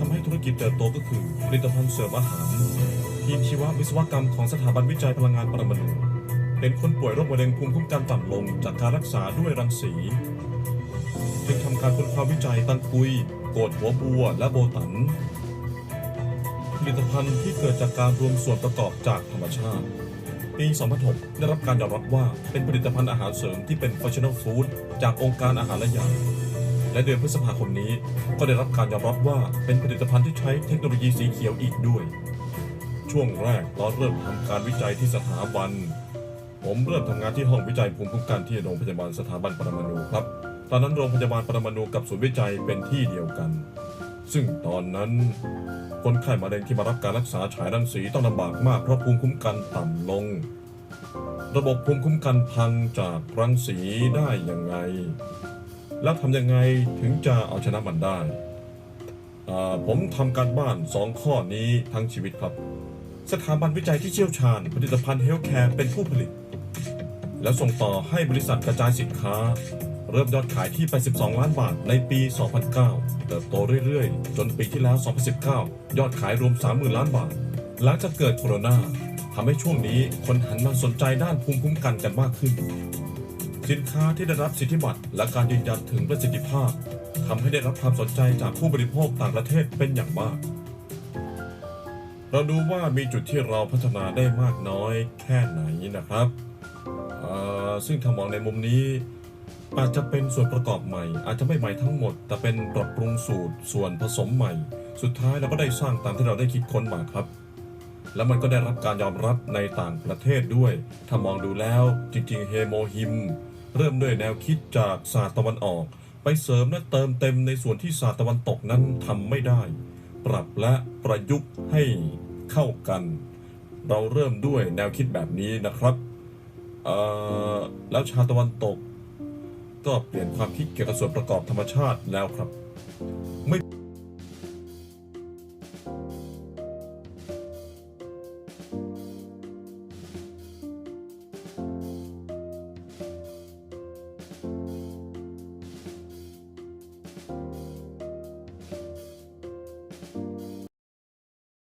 ทำให้ธุรกิจเติบโตก็คือ ผลิตภัณฑ์เสริมอาหาร ทีมชีววิศวกรรมของสถาบันวิจัยพลังงานปรมาณูเห็นคนป่วยโรคมะเร็งภูมิคุ้มกันต่ำลง จากการรักษาด้วยรังสีจึงทำการค้นคว้าวิจัยตันปุยโกดหัวบัว และโบตัน ผลิตภัณฑ์ที่เกิดจากการรวมส่วนประกอบจากธรรมชาติ ปี 2006 ได้รับการยอมรับว่าเป็นผลิตภัณฑ์อาหารเสริมที่เป็น functional food จากองค์การอาหารและยา และเดือนพฤษภาคมนี้ ก็ได้รับการยอมรับว่าเป็นผลิตภัณฑ์ที่ใช้เทคโนโลยีสีเขียวอีกด้วย ช่วงแรกตอนเริ่มทำการวิจัยที่สถาบัน ผมเริ่มทำงานที่ห้องวิจัยภูมิคุ้มกันที่โรงพยาบาลสถาบันปรมาณูครับ ตอนนั้นโรงพยาบาลปรมาณูกับศูนย์วิจัยเป็นที่เดียวกัน ซึ่งตอนนั้นคนไข้มะเร็งที่มารับการรักษาฉายรังสีต้องลำบากมากเพราะภูมิคุ้มกันต่ำลง ระบบภูมิคุ้มกันพังจากรังสีได้ยังไง แล้วทำยังไงถึงจะเอาชนะมันได้ ผมทำการบ้านสองข้อนี้ทั้งชีวิตครับ สถาบันวิจัยที่เชี่ยวชาญ ผลิตภัณฑ์เฮลท์แคร์เป็นผู้ผลิต แล้วส่งต่อให้บริษัทกระจายสินค้า เริ่มยอดขายที่ไป12ล้านบาทในปี 2009 เติบโตเรื่อยๆ จนปีที่แล้ว 2019 ยอดขายรวม 30,000 ล้านบาท หลังจากเกิดโควิดทำให้ช่วงนี้คนหันมาสนใจด้านภูมิคุ้มกันกันมากขึ้น สินค้าที่ได้รับสิทธิบัตรและการยืนยันถึงประสิทธิภาพทำให้ได้รับความสนใจจากผู้บริโภคต่างประเทศเป็นอย่างมาก เราดูว่ามีจุดที่เราพัฒนาได้มากน้อยแค่ไหนนะครับ ซึ่งถ้ามองในมุมนี้อาจจะเป็นส่วนประกอบใหม่ อาจจะไม่ใหม่ทั้งหมด แต่เป็นปรับปรุงสูตรส่วนผสมใหม่ สุดท้ายเราก็ได้สร้างตามที่เราได้คิดค้นมาครับ แล้วมันก็ได้รับการยอมรับในต่างประเทศด้วย ถ้ามองดูแล้วจริงๆเฮโมฮิม เริ่มด้วยแนวคิดจากศาสตร์ตะวันออก ไปเสริมและเติมเต็มในส่วนที่ศาสตร์ตะวันตกนั้นทำไม่ได้ ปรับและประยุกต์ให้เข้ากัน เราเริ่มด้วยแนวคิดแบบนี้นะครับแล้วชาตะวันตก ก็เปลี่ยนความคิดเกี่ยวกับส่วนประกอบธรรมชาติแล้วครับ